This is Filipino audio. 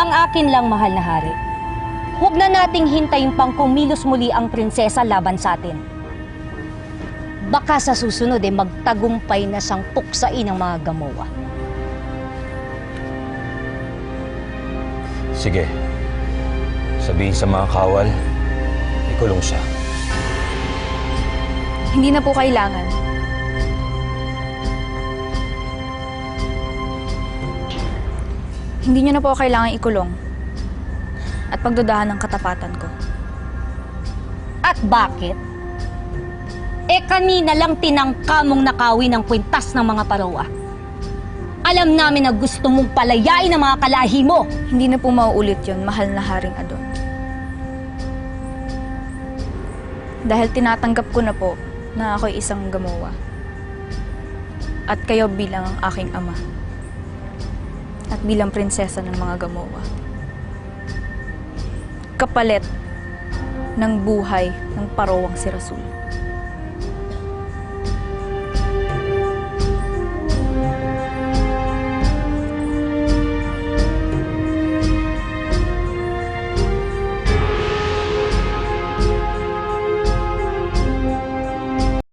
Ang akin lang, mahal na hari. Huwag na nating hintayin pang kumilos muli ang prinsesa laban sa atin. Baka sa susunod eh magtagumpay na siyang puksain ng mga gamowa. Sige. Sabihin sa mga kawal, ikulong siya. Hindi na po kailangan. Hindi niyo na po kailangan ikulong at pagdudahan ng katapatan ko. At bakit? Eh kanina lang tinangka mong nakawi ng kwintas ng mga parowa. Alam namin na gusto mong palayain ang mga kalahi mo. Hindi na po mauulit yon, mahal na Haring Adon. Dahil tinatanggap ko na po na ako'y isang gamowa. At kayo bilang ang aking ama. At bilang prinsesa ng mga gamowa. Kapalit ng buhay ng parowang si Rasul.